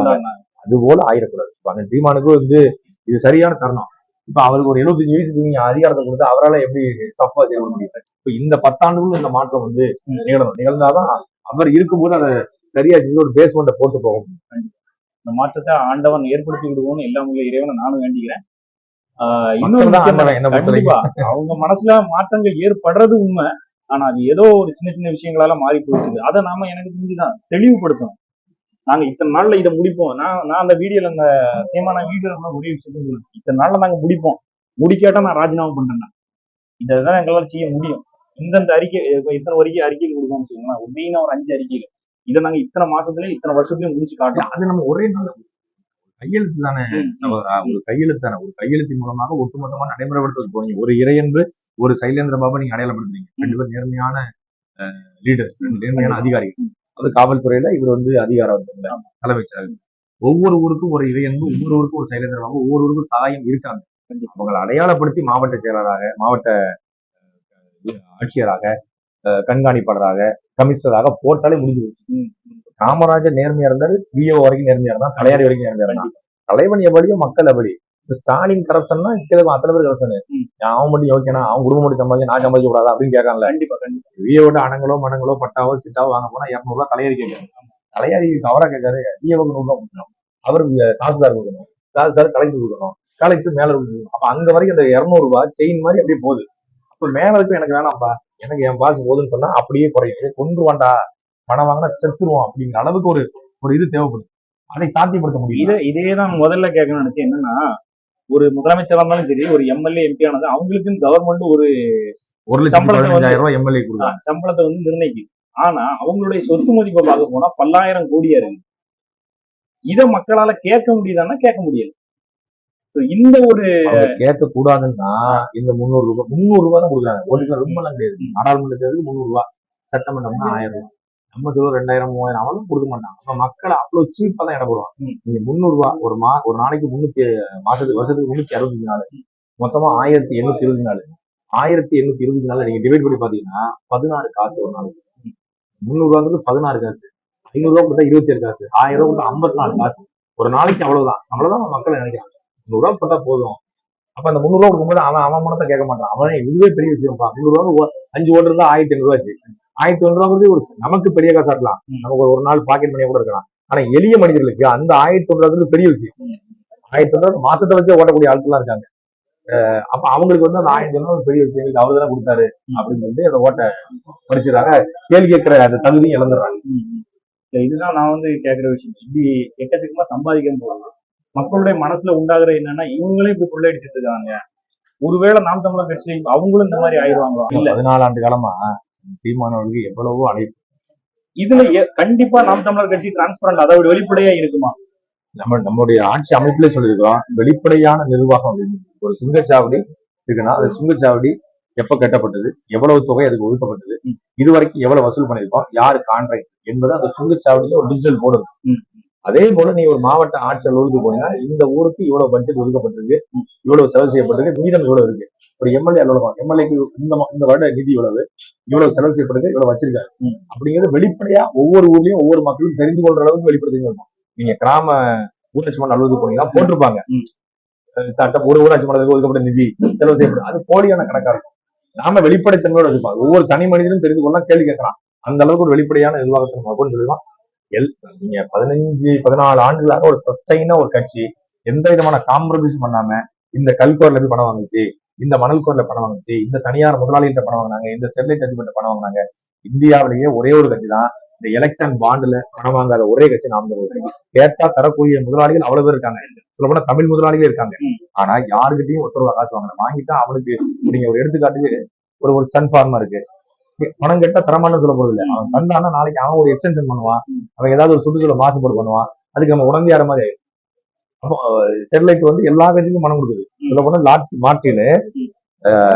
அது போல ஆயிடக்கூடாது இப்ப அண்ணன் சீமானுக்கு வந்து இது சரியான தருணம். இப்ப அவருக்கு ஒரு 75 வயசுக்கு நீங்க அதிகாரத்தை கொடுத்து அவரால எப்படி ஸ்டஃபா செய்ய முடியும்? இப்ப இந்த பத்தாண்டுக்குள்ள இந்த மாற்றம் வந்து. நிகழணும் நிகழ்ந்தாதான் அவர் இருக்கும்போது அதை சரியா செஞ்சு ஒரு பேஸ்மெண்ட்டை போட்டு போகும் இந்த மாற்றத்தை ஆண்டவன் ஏற்படுத்தி விடுவோம்னு எல்லாம் உள்ள இறைவனை நானும் வேண்டிக்கிறேன். அவங்க மனசுல மாற்றங்கள் ஏற்படுறது உண்மை. ஆனா அது ஏதோ ஒரு சின்ன சின்ன விஷயங்களால மாறி போயிருக்கு அதை நாம எனக்கு தெரிஞ்சுதான் தெளிவுபடுத்தணும். நாங்க இத்தனை நாள்ல இதை முடிப்போம். நான் நான் அந்த வீடியோல அந்த சேமான வீடியோல ஒரே விஷயத்த சொல்லுவேன் இத்தனை நாள்ல நாங்க முடிப்போம். முடிக்காட்டா நான் ராஜினாமா பண்றேன் இதான் எங்களால செய்ய முடியும். இந்தந்த அறிக்கை இப்ப இத்தனை வரைக்கும் அறிக்கை கொடுக்கணும்னு வச்சுக்கோங்களேன். ஒரே ஒரு அஞ்சு அறிக்கைகள். இதை நாங்க இத்தனை மாசத்துல இத்தனை வருஷத்துலயும் முடிச்சு காட்டலாம் அது நம்ம ஒரே நாள் கையெழுத்து தானே. ஒரு கையெழுத்து தானே. ஒரு கையெழுத்தின் மூலமாக ஒட்டுமொத்தமா நடைமுறைப்படுத்த போறீங்க ஒரு இறையன்பு ஒரு சைலேந்திர பாபா நீங்க அடையாளப்படுத்துறீங்க. ரெண்டு பேரும் நேர்மையான லீடர்ஸ் ரெண்டு நேர்மையான அதிகாரிகள். அது காவல்துறையில இவர் வந்து அதிகாரத்துல தலைமைச் செயலர் ஒவ்வொரு ஊருக்கும் ஒரு இறையன்பு ஒவ்வொரு ஊருக்கும் ஒரு பாபா ஒவ்வொரு ஊருக்கும் சகாயம் இருக்காங்க. அவங்களை அடையாளப்படுத்தி மாவட்ட செயலராக மாவட்ட ஆட்சியராக கண்காணிப்பாளராக கமிஷனராக போட்டாலே முடிஞ்சு போச்சு. காமராஜர் நேர்மையா இருந்தாரு விஓ வரைக்கும் நேர்மையா இருந்தா தலையாரி வரைக்கும் நேர்மையா இருந்தான் தலைவன் எவ்வளியோ மக்கள் எவ்வளி. ஸ்டாலின் கரப்ஷன்னா கீழே அத்தனை பேர் கரப்ஷன். அவன் மட்டும் யோக்கியனா அவன் குடும்பம் மட்டும் சம்பாதிக்க நான் சம்பாதிக்க கூடாது அப்படின்னு கேட்காங்கல்ல கண்டிப்பா கண்டிப்பா. விஓட அடங்களோ மடங்களோ பட்டாவோ சிட்டாவோ வாங்க போனா இருநூறு ரூபாய் தலையாரி கேட்கறாங்க தலையாரி அவரா கேட்காரு விஓவுக்கு நூறு ரூபாய் கொடுக்கணும். அவருக்கு தாசுதார் கொடுக்கணும். தாசுதார் கலெக்டர் கொடுக்கணும். கலெக்டர் மேல கொடுக்கணும். அப்ப அங்க வரைக்கும் அந்த இருநூறு ரூபாய் செயின் மாதிரி அப்படியே போகுது. அப்ப மேல இருக்கும் எனக்கு வேணாம்ப்பா எனக்கு என் பாஸ் போதுன்னு சொன்னா அப்படியே குறையும். கொண்டுருவான்டா பணம் வாங்கினா செத்துருவான் அப்படிங்கிற அளவுக்கு ஒரு ஒரு இது தேவைப்படுது. அதை சாத்தியப்படுத்த முடியும் இதை தான் முதல்ல கேட்கணும்னு நினைச்சேன். என்னன்னா ஒரு முதலமைச்சரா இருந்தாலும் சரி ஒரு எம்எல்ஏ எம்பி ஆனது அவங்களுக்குன்னு கவர்மெண்ட் ஒரு ஒரு வந்து- பதினஞ்சாயிரம் ரூபாய் எம்எல்ஏ கொடுக்குறாங்க. சம்பளத்தை வந்து நிர்ணயிக்குது. ஆனா அவங்களுடைய சொத்து மதிப்பை பார்க்க போனா பல்லாயிரம் கோடியா இருக்கு இத மக்களால கேட்க முடியுதான்னா கேட்க முடியாது இந்த ஒரு கேட்க கூடாதுன்னா இந்த முந்நூறு ரூபாய் முந்நூறு ரூபாய் தான் கொடுக்குறாங்க. ஒரு லட்சம் ரொம்ப கிடையாது. நாடாளுமன்ற தேர்தலுக்கு முந்நூறு ரூபாய் சட்டமன்றம்னா ஆயிரம் ரூபாய் நம்ம சொல்ல ரெண்டாயிரம் மூவாயிரம் அவளும் கொடுக்க மாட்டாங்க. அப்ப மக்களை அவ்வளவு சீப்பா தான் ம். நீங்க முந்நூறு ரூபாய் ஒரு மா ஒரு நாளைக்கு முன்னூத்தி மாசத்துக்கு வருஷத்துக்கு முன்னூத்தி அறுபத்தஞ்சு நாள். மொத்தமா ஆயிரத்தி எண்ணூத்தி இருபது நாள். ஆயிரத்தி எண்ணூத்தி இருபது நாள் நீங்க டிவைட் பண்ணி பாத்தீங்கன்னா பதினாறு காசு ஒரு நாளைக்கு. முந்நூறு ரூபாங்கிறது பதினாறு காசு. ஐநூறு ரூபா கொடுத்தா இருபத்தி ஏழு காசு. ஆயிரம் ரூபா கொடுத்தா ஐம்பத்தி நாலு காசு. ஒரு நாளைக்கு அவ்வளவுதான். அவ்வளவுதான் மக்கள் நினைக்கிறாங்க. முந்நூறு ரூபா போட்டா போதும். அப்ப அந்த முந்நூறு ரூபா கொடுக்கும்போது அவன் அவன் மனத்தை கேட்க மாட்டான். அவன் இதுவே பெரிய விஷயம்ப்பா. முந்நூறு ரூபா அஞ்சு ஓட்டு இருந்தா ஆயிரத்தி ஐநூறு ரூபாச்சு ஆயிரத்தி ரூபாங்கிறது ஒரு நமக்கு பெரிய காசா இருக்கலாம். நமக்கு ஒரு நாள் பாக்கெட் மணியா கூட இருக்கலாம். ஆனா எளிய மனிதர்களுக்கு அந்த ஆயிரத்தி ஒன்றாவது பெரிய விஷயம். ஆயிரத்தி ஒன்றாவது மாசத்தை வச்சு ஓட்டக்கூடிய ஆட்கள்லாம் இருக்காங்க. அப்ப அவங்களுக்கு வந்து அந்த ஆயிரத்தி ஒன்றாவது பெரிய விஷயம் எங்களுக்கு அவர் தானே கொடுத்தாரு அப்படின்னு சொல்லிட்டு அந்த ஓட்டை படிச்சிடறாங்க. கேள்வி கேட்கிற அந்த தகுதியும் இழந்துடுறாங்க. இதுதான் நான் வந்து கேக்குற விஷயம். இப்படி எக்கச்சக்கமா சம்பாதிக்க போறாங்க. மக்களுடைய மனசுல உண்டாகுற என்னன்னா இவங்களே இப்படி கொள்ளையடிச்சிட்டு இருக்காங்க. ஒருவேளை நாம் தமிழர் கட்சி அவங்களும் இந்த மாதிரி ஆயிடுவாங்களோ? இல்ல. பதினாலு ஆண்டு காலமா சீமானவர்களுக்கு எவ்வளவோ அழைப்பு. இதுல கண்டிப்பா நாம் தமிழர் கட்சி டிரான்ஸ்பரண்ட் அதாவது வெளிப்படையா இருக்குமா? நம்ம நம்மளுடைய ஆட்சி அமைப்பிலே சொல்லியிருக்கிறோம் வெளிப்படையான நிர்வாகம். ஒரு சுங்கச்சாவடி இருக்குன்னா அந்த சுங்கச்சாவடி எப்ப கட்டப்பட்டது? எவ்வளவு தொகை அதுக்கு ஒதுக்கப்பட்டது. இது வரைக்கும் எவ்வளவு வசூல் பண்ணிருக்கோம் யாரு கான்ட்ராக்ட் என்பது அந்த சுங்கச்சாவடியில ஒரு டிஜிட்டல் போர்டு இருக்கும். அதே போல நீ ஒரு மாவட்ட ஆட்சி அலுவலகத்துக்கு போனீங்கன்னா இந்த ஊருக்கு இவ்வளவு பட்ஜெட் ஒதுக்கப்பட்டிருக்கு. இவ்வளவு செலவு செய்யப்பட்டிருக்கு. மீதம் இவ்வளவு இருக்கு. ஒரு எம்எல்ஏ அலுவலகம் எம்எல்ஏக்கு இந்த இந்த வருட நிதி இவ்வளவு இவ்வளவு செலவு செய்யப்பட்டிருக்கு இவ்வளவு வச்சிருக்காரு. அப்படிங்கிறது வெளிப்படையா ஒவ்வொரு ஊர்லயும் ஒவ்வொரு மக்களும் தெரிந்து கொள்ற அளவுக்கு வெளிப்படுத்தி இருக்கும் நீங்க கிராம ஊராட்சி மன்ற அலுவலகத்துக்கு போனீங்கன்னா போட்டிருப்பாங்க. சட்டம் ஒரு ஊராட்சி மன்றத்துக்கு ஒதுக்கப்பட்ட நிதி செலவு செய்யப்படும். அது போலியான கணக்கா இருக்கும். நாம வெளிப்படைத்தன்மையோட இருப்போம். ஒவ்வொரு தனி மனிதனும் தெரிந்து கொள்ளலாம் கேள்வி கேட்கலாம். அந்த அளவுக்கு ஒரு வெளிப்படையான நிர்வாகத்தை நம்ம கொண்டு சொல்லுவோம் எல் நீங்க பதினஞ்சு பதினாலு ஆண்டுகளாக ஒரு சஸ்டைனா ஒரு கட்சி எந்த விதமான காம்ப்ரமைஸ் பண்ணாம இந்த கல்கோர்ல போய் பணம் வாங்குச்சு இந்த மணல் கோர்ல பணம் வாங்குச்சு இந்த தனியார் முதலாளிகிட்ட பணம் வாங்கினாங்க இந்த ஸ்டெர்லைட் அஜிமெண்ட் பணம் வாங்கினாங்க. இந்தியாவிலேயே ஒரே ஒரு கட்சி தான் இந்த எலெக்ஷன் பாண்டுல பணம் வாங்காத ஒரே கட்சி நாம் தமிழர் கேட்டா தரக்கூடிய முதலாளிகள் அவ்வளவு பேர் இருக்காங்க. சொல்ல போனா தமிழ் முதலாளிகளே இருக்காங்க. ஆனா யாருக்கிட்டையும் ஒருத்தர் ரூபா காசு வாங்கணும் வாங்கிட்டா அவனுக்கு நீங்க ஒரு எடுத்துக்காட்டுக்கு ஒரு ஒரு சன் ஃபார்மா இருக்கு. பணம் கேட்டா தரமான்னு சொல்ல போறது இல்ல. அவன் தந்தானா நாளைக்கு அவன் ஒரு எக்ஸ்டென்ஷன் பண்ணுவான். அவன் ஏதாவது ஒரு சுற்றுச்சூழல் மாசுபாடு பண்ணுவான். அதுக்கு நம்ம உடந்தையார மாதிரி ஸ்டெர்லைட் வந்து எல்லா கட்சிக்கும் பணம் கொடுக்குது. சொல்ல போனா லாட்டி மார்டின்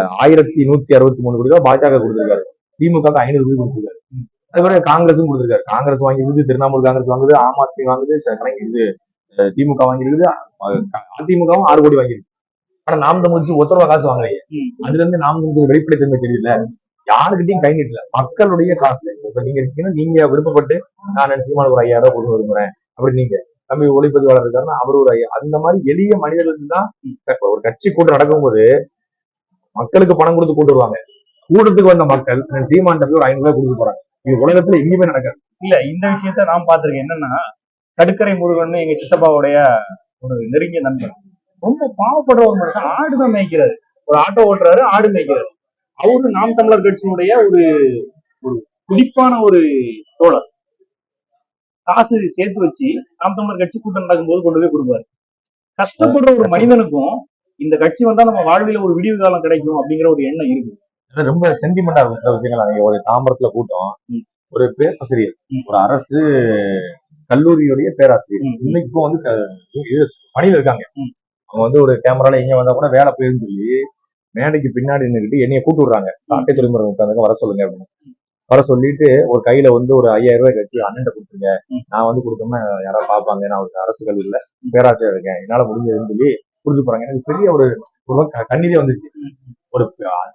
ஆயிரத்தி நூத்தி அறுபத்தி மூணு கோடி ரூபாய் பாஜக கொடுத்திருக்காரு. திமுக ஐநூறு கோடி கொடுத்திருக்காரு. அதுபோல காங்கிரஸும் கொடுத்திருக்காரு. காங்கிரஸ் வாங்கிருக்குது திரிணாமுல் காங்கிரஸ் வாங்குது ஆம் ஆத்மி வாங்குது ச- இது திமுக வாங்கிருக்குது அதிமுகவும் ஆறு கோடி வாங்கிருக்கு ஆனா நாம் தமிழ்ச்சி ஒத்த ரூபா காசு வாங்கலையே. அதுல இருந்து நாம் வெளிப்படை வெளிப்படைத்தன்மை தெரியல. யாருக்கிட்டையும் கை நீட்டல. மக்களுடைய காசு. இப்ப நீங்க இருக்கீங்கன்னா நீங்க விருப்பப்பட்டு நான் சீமான ஒரு ஐயாயிரம் ரூபாய் கொடுக்க விரும்புறேன். அப்படி நீங்க. தம்பி ஒளிப்பதிவாளர் இருக்காருன்னா அவர் ஒரு ஐயா. அந்த மாதிரி எளிய மனிதர்களுக்கு தான் ஒரு கட்சி கூட்டம் நடக்கும்போது மக்களுக்கு பணம் கொடுத்து கூட்டு வருவாங்க. கூட்டத்துக்கு வந்த மக்கள் சீமான் போய் ஒரு ஐநூறு ரூபாய் கொடுத்து போறாங்க. இது உலகத்துல எங்கேயுமே நடக்காது. இல்ல இந்த விஷயத்த நான் பார்த்திருக்கேன். என்னன்னா கடுக்கரை முருகன் எங்க சித்தப்பாவுடைய ஒரு நெருங்கிய நண்பர். ரொம்ப பாவப்படுற ஒரு மனுஷன். ஆடுதான் மேய்க்கிறாரு. ஒரு ஆட்டோ ஓட்டுறாரு ஆடு மேய்க்கிறாரு. அவரு நாம் தமிழர் கட்சியினுடைய ஒரு ஒரு துடிப்பான ஒரு தோழர். காசு சேர்த்து வச்சு நாம் தமிழர் கட்சி கூட்டம் நடக்கும்போது கொண்டு போய் கொடுப்பாரு. கஷ்டப்படுற ஒரு மனிதனுக்கும் இந்த கட்சி வந்தா நம்ம வாழ்வில ஒரு விடிவு காலம் கிடைக்கும் அப்படிங்கிற ஒரு எண்ணம் இருக்கு. ரொம்ப சென்டிமெண்டா இருக்கும் சில விஷயங்கள். ஒரு தாம்பரத்துல கூட்டம். ஒரு பேராசிரியர். ஒரு அரசு கல்லூரியுடைய பேராசிரியர். இன்னைக்கு வந்து பணியில இருக்காங்க. அவங்க வந்து ஒரு கேமரால எங்க வந்தா கூட வேலை போயிருன்னு சொல்லி மேடைக்கு பின்னாடி நின்னுக்கிட்டு என்னைய கூட்டு விடுறாங்க. சாட்டை துறைமுறை உட்காந்து வர சொல்லுங்க அப்படின்னு. வர சொல்லிட்டு ஒரு கையில வந்து ஒரு ஐயாயிரம் ரூபாய் கட்சி அண்ணன் கொடுத்துருங்க. நான் வந்து கொடுக்காம யாராவது பார்ப்பாங்க. நான் ஒரு அரசு கல்லூரியில பேராசிரியர் இருக்கேன். என்னால முடிஞ்சதுன்னு சொல்லி கொடுத்து போறாங்க. எனக்கு பெரிய ஒரு ஒரு கண்ணீரே வந்துச்சு. ஒரு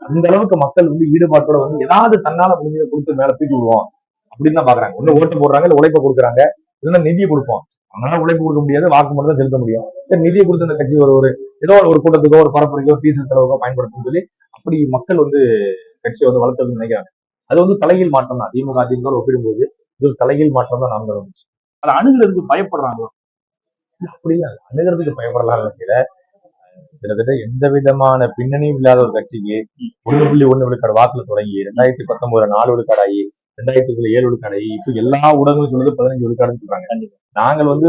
அந்த அளவுக்கு மக்கள் வந்து ஈடுபாட்டோட வந்து ஏதாவது தன்னால முடிஞ்சதை கொடுத்து மேல தூக்கி விடுவோம். அப்படின்னு தான் பாக்குறாங்க. ஒண்ணு ஓட்டு போடுறாங்க இல்ல உழைப்பை கொடுக்குறாங்க. இல்லைன்னா நிதியை கொடுப்போம். அவங்களால உழைப்பு கொடுக்க முடியாது வாக்கு மட்டும் தான் செலுத்த முடியும். நிதியை கொடுத்து அந்த கட்சி ஒரு ஒரு ஏதோ ஒரு கூட்டத்துக்கோ ஒரு பரப்புரைக்கோ டீசல் செலவுக்கோ பயன்படுத்தும் சொல்லி அப்படி மக்கள் வந்து கட்சியை வந்து வளர்த்ததுன்னு நினைக்கிறாங்க. அது வந்து தலைகீழ் மாற்றம் தான். திமுக அதிமுக ஒப்பிடும்போது இது ஒரு தலைகீழ் மாற்றம் தான் நாம் வந்துச்சு அதை அணுகிறதுக்கு பயப்படுறாங்க அப்படி இல்ல. அணுகிறதுக்கு பயப்படலாம் செய்யல கிட்டத்தட்ட எந்த விதமான பின்னணியும் இல்லாத ஒரு கட்சிக்கு ஒண்ணு புள்ளி ஒண்ணு விழுக்காடு வாக்குல தொடங்கி ரெண்டாயிரத்தி பத்தொன்பதுல நாலு விழுக்காடாகி ரெண்டாயிரத்துக்குள்ள ஏழு விழுக்காடு இப்ப எல்லா ஊடகங்களும் சொல்றது பதினஞ்சு விழுக்காடுன்னு சொல்றாங்க. நாங்கள் வந்து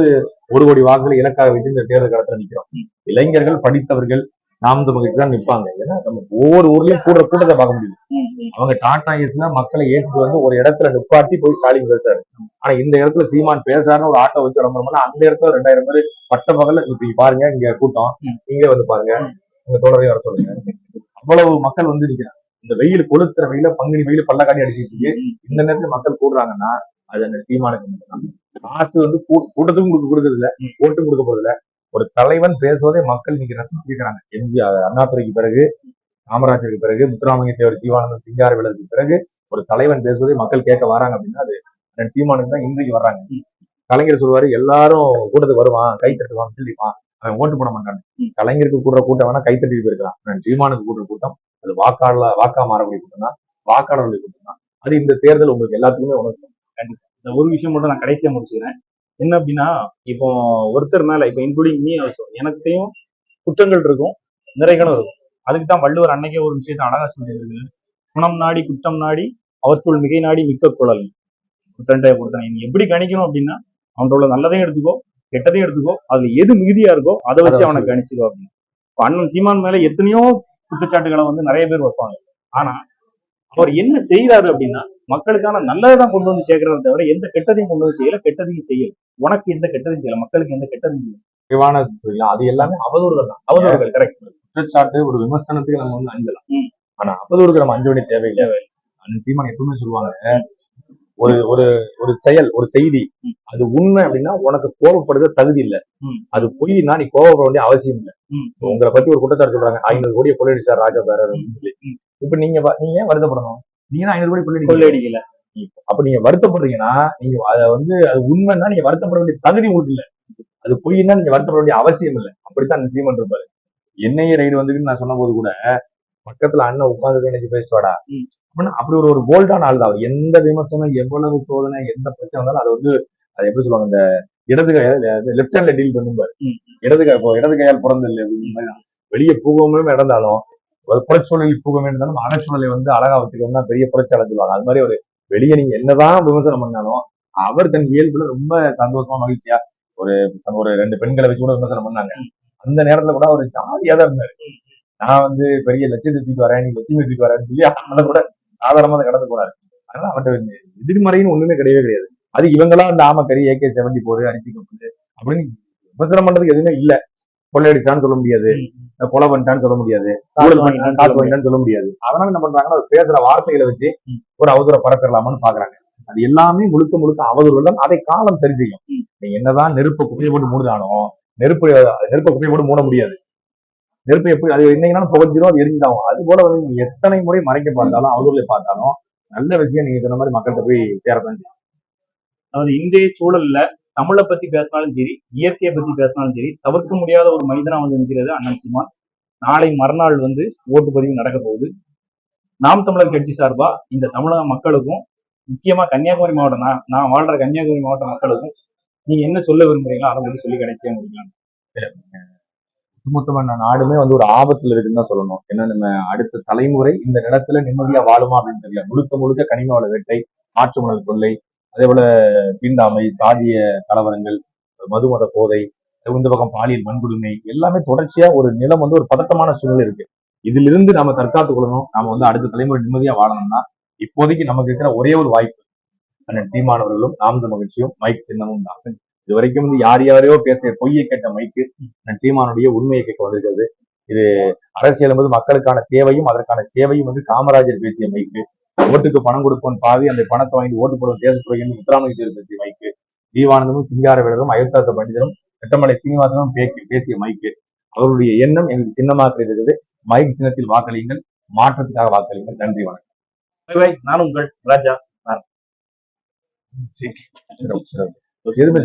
ஒரு கோடி வாக்குகளை இலக்காக வைத்து இந்த தேர்தல் காலத்துல நிக்கிறோம். இளைஞர்கள் படித்தவர்கள் நாம் மகிழ்ச்சி தான் நிற்பாங்க ஏன்னா நம்ம ஒவ்வொரு ஊர்லயும் கூடுற கூட்டத்தை பார்க்க முடியுது. அவங்க டாடா ஏஸ்ல மக்களை ஏற்றிட்டு வந்து ஒரு இடத்துல நிப்பாட்டி போய் ஸ்டாலின் பேசுறாரு. ஆனா இந்த இடத்துல சீமான் பேசாருன்னு ஒரு ஆட்டோ வச்சு விளம்பரம் அந்த இடத்துல ரெண்டாயிரம் பேர் பட்ட பகல்ல இப்ப பாருங்க இங்க கூட்டம். நீங்களே வந்து பாருங்க. உங்க தொடரையும் வர சொல்லுங்க. அவ்வளவு மக்கள் வந்து நிக்கிறாங்க. இந்த வெயில் கொளுத்துற வெயில பங்குனி வெயில் பள்ளக்காட்டி அடிச்சிட்டு இருக்கு. இந்த நேரத்துல மக்கள் கூடுறாங்கன்னா அது அந்த சீமானுக்கு காசு வந்து கூட்டத்துக்கும் கொடுக்க கொடுக்கறது இல்ல. ஓட்டும் கொடுக்க போறது இல்ல ஒரு தலைவன் பேசுவதை மக்கள் இன்னைக்கு ரசிச்சு கேட்கறாங்க எம்ஜிஆர் அண்ணாதுரைக்கு பிறகு காமராஜருக்கு பிறகு முத்துராமலிங்க தேவர் ஜீவானந்தம் சிங்கார விளக்கு பிறகு ஒரு தலைவன் பேசுவதை மக்கள் கேட்க வராங்க அப்படின்னா அது சீமானுக்கு தான் இன்றைக்கு வர்றாங்க. கலைஞர் சொல்லுவாரு எல்லாரும் கூட்டத்துக்கு வருவான் கை தட்டுவான் விசிலிப்பான் அவன் ஓட்டு போட மாட்டான். கலைஞருக்கு கூடுற கூட்டம் வேணா கை தட்டி போயிருக்கலாம். சீமானுக்கு கூடுற கூட்டம் அது வாக்காள வாக்கா மாறக்கூடிய கூட்டம் தான் வாக்காளர்களுடைய கூட்டம் தான். அது இந்த தேர்தல் உங்களுக்கு எல்லாத்துக்குமே உணர்த்தும். இந்த ஒரு விஷயம் மட்டும் நான் கடைசியா முடிச்சுக்கிறேன். என்ன அப்படின்னா இப்போ ஒருத்தர் மேல இப்போ இன்க்ளூடிங் மீ ஆல்சோ எனக்கிட்டையும் குற்றங்கள் இருக்கும் நிறைகளும் இருக்கும். அதுக்கு தான் வள்ளுவர் அன்னைக்கே ஒரு விஷயத்தை அழகா சொல்லியிருக்கு குணம் நாடி குற்றம் நாடி அவற்றுள் மிகை நாடி மிக்க குழல். குற்றண்டை கொடுத்தன நீ எப்படி கணிக்கணும் அப்படின்னா அவன்கிட்ட உள்ள நல்லதையும் எடுத்துக்கோ கெட்டதையும் எடுத்துக்கோ அதுல எது மிகுதியா இருக்கோ அதை வச்சு அவனை கணிச்சுக்கோ அப்படின்னு. அண்ணன் சீமான் மேல எத்தனையோ குற்றச்சாட்டுகளை வந்து நிறைய பேர் வைப்பாங்க. ஆனா அவர் என்ன செய்யறாரு அப்படின்னா மக்களுக்கான நல்லதை தான் கொண்டு வந்து சேர்க்கிறாரு தவிர எந்த கெட்டதையும் கொண்டு வந்து செய்யல கெட்டதையும் செய்யல. உனக்கு எந்த கெட்டதையும் செய்யல மக்களுக்கு எந்த கெட்டதையும் செய்யல. அது எல்லாமே அவதூறுகள் தான். அவதூறுகள் கரெக்ட் குற்றச்சாட்டு ஒரு விமர்சனத்துக்கு நம்ம வந்து அஞ்சலாம். ஆனா அவதூறுக்கு நம்ம அஞ்ச வேண்டிய தேவையில்லை. சீமான் எப்பவுமே சொல்லுவாங்க ஒரு ஒரு ஒரு செயல் ஒரு செய்தி. அது உண்மை அப்படின்னா உனக்கு கோபப்படுத தகுதி இல்ல. அது பொய்னா நீ கோபப்பட வேண்டிய அவசியம் இல்ல. உங்களை பத்தி ஒரு குற்றச்சாட்டு சொல்றாங்க. ஐநூறு கோடியை கொள்ளையடிச்சார் ராஜா பேரர் சொல்லி. இப்ப நீங்க நீங்க வருத்தப்படணும்? நீங்க தான் ஐநூறு கோடி கொள்ளை கொள்ளையடிக்கல. அப்ப நீங்க வருத்தப்படுறீங்கன்னா நீங்க அத வந்து அது உண்மைன்னா நீங்க வருத்தப்பட வேண்டிய தகுதி உங்களுக்கு இல்ல. அது பொய்னா நீங்க வருத்தப்பட வேண்டிய அவசியம் இல்ல. அப்படித்தான் சீமன் இருப்பாரு. என்னைய ரைடு வந்துட்டு நான் சொன்ன போது கூட பக்கத்துல அண்ணன் உட்காந்து நினைச்சு பேசிட்டு வாடா. ம். அப்படின்னா அப்படி ஒரு ஒரு போல்டான ஆள் தான் அவர். எந்த விமர்சனம் எவ்வளவு சோதனை எந்த பிரச்சனை வந்தாலும் அது வந்து அது எப்படி சொல்லுவாங்க இந்த இடது கை லெப்ட் ஹேண்ட்ல டீல் பண்ணுவாரு ம். இடது கை இடது கையால் மாதிரி தான். வெளியே புகமே நடந்தாலும் புறச்சூழலில் புகமே இருந்தாலும் அகச்சூழலை வந்து அழகா வச்சுக்கணும்னா பெரிய புரட்சியாளர் சொல்லுவாங்க. அது மாதிரி ஒரு வெளியே நீங்க என்னதான் விமர்சனம் பண்ணாலும் அவர் தன் இயல்புல ரொம்ப சந்தோஷமா மகிழ்ச்சியா ஒரு ஒரு ரெண்டு பெண்களை வச்சு கூட விமர்சனம் பண்ணாங்க. அந்த நேரத்துல கூட அவர் ஜாலியா தான் இருந்தாரு. நான் வந்து பெரிய லட்சியத்தை தூக்கி வரேன் நீ லட்சுமி தூக்கி வரேன்னு சொல்லி அதை கூட சாதாரணமா அதை கடந்து போனாரு. அதனால அவர்கிட்ட எதிர்மறைன்னு ஒண்ணுமே கிடையவே கிடையாது. அது இவங்களா அந்த ஆமக்கறி ஏகே செவன்டி போரு அரிசி கப்பு அப்படின்னு விமர்சனம் பண்றதுக்கு எதுவுமே இல்ல. கொள்ளையடிச்சான்னு சொல்ல முடியாது. கொலை பண்ணிட்டான்னு சொல்ல முடியாது. காசு வாங்கிட்டான்னு சொல்ல முடியாது. அதனால என்ன பண்றாங்கன்னா பேசுற வார்த்தைகளை வச்சு. ஒரு அவதூற பரப்பிடலாமான்னு பாக்குறாங்க. அது எல்லாமே முழுக்க முழுக்க அவதூறுகள் தான். அதை காலம் சரி செய்யும். நீங்க என்னதான் நெருப்பை குப்பையை போட்டு மூடுதானோ நெருப்பு நெருப்பை குப்பையை போட்டு மூட முடியாது. நெருப்பு எப்படி அது என்னைக்குனாலும் புகஞ்சிரும் அது எரிஞ்சுதாகும் அது போல வந்து நீங்க எத்தனை முறை மறைக்க பார்த்தாலும் அவதூறுகளை பார்த்தாலும் நல்ல விஷயம் நீங்க சொன்ன மாதிரி மக்கள்கிட்ட போய் சேரதான் செய்யும். அதாவது இன்றைய சூழல்ல தமிழை பத்தி பேசினாலும் சரி இயற்கையை பத்தி பேசினாலும் சரி தவிர்க்க முடியாத ஒரு மனிதனா வந்து நிற்கிறது அண்ணன் சீமான். நாளை மறுநாள் வந்து ஓட்டுப்பதிவு நடக்க போகுது. நாம் தமிழர் கட்சி சார்பா இந்த தமிழக மக்களுக்கும் முக்கியமா கன்னியாகுமரி மாவட்டம் நான் நான் வாழ்ற கன்னியாகுமரி மாவட்ட மக்களுக்கும் நீங்க என்ன சொல்ல விரும்புறீங்களோ அதை மட்டும் சொல்லி கடைசியா முடிக்கலாம். ஒட்டுமொத்தமா நான் நாடுமே வந்து ஒரு ஆபத்துல இருக்குன்னு தான் சொல்லணும். ஏன்னா நம்ம அடுத்த தலைமுறை இந்த நிலத்துல நிம்மதியா வாழுமா அப்படின்னு தெரியல. முழுக்க முழுக்க கனிம வள வேட்டை ஆற்று மணல் கொள்ளை அதே போல தீண்டாமை சாதிய கலவரங்கள் மதுமத போதை இந்த பக்கம் பாலியல் வன்கொடுமை எல்லாமே தொடர்ச்சியா ஒரு நிலம் வந்து ஒரு பதட்டமான சூழ்நிலை இருக்கு. இதுல இருந்து நாம தற்காத்துக் கொள்ளணும். நாம வந்து அடுத்த தலைமுறை நிம்மதியா வாழணும்னா இப்போதைக்கு நமக்கு இருக்கிற ஒரே ஒரு வாய்ப்பு. அண்ணன் சீமானவர்களும் நாம் மகிழ்ச்சியும் மைக் சின்னமும் தான். இது வரைக்கும் வந்து யார் யாரையோ பேசிய பொய்யை கேட்ட மைக்கு அண்ணன் சீமானுடைய உண்மையை கேட்க வந்திருக்கிறது. இது அரசியல் என்பது மக்களுக்கான தேவையும் அதற்கான சேவையும் வந்து காமராஜர் பேசிய மைக்கு ஓட்டுக்கு பணம் கொடுப்போன் பாவி அந்த பணத்தை வாங்கி ஓட்டு போடும் தேசத்துறையின் முத்துராமலிங்க தேவர் பேசிய மைக்கு. தீவானந்தமும் சிங்கார வேலரும் அயோத்தாச பண்டிதரும் வெட்டமலை சீனிவாசனும் பேசிய மைக்கு. அவருடைய எண்ணம் எங்களுக்கு சின்னமாக இருக்கிறது மைக் சின்னத்தில் வாக்களியுங்கள் மாற்றத்துக்காக வாக்களியுங்கள். நன்றி வணக்கம். நான் உங்கள் ராஜா. எதுவுமே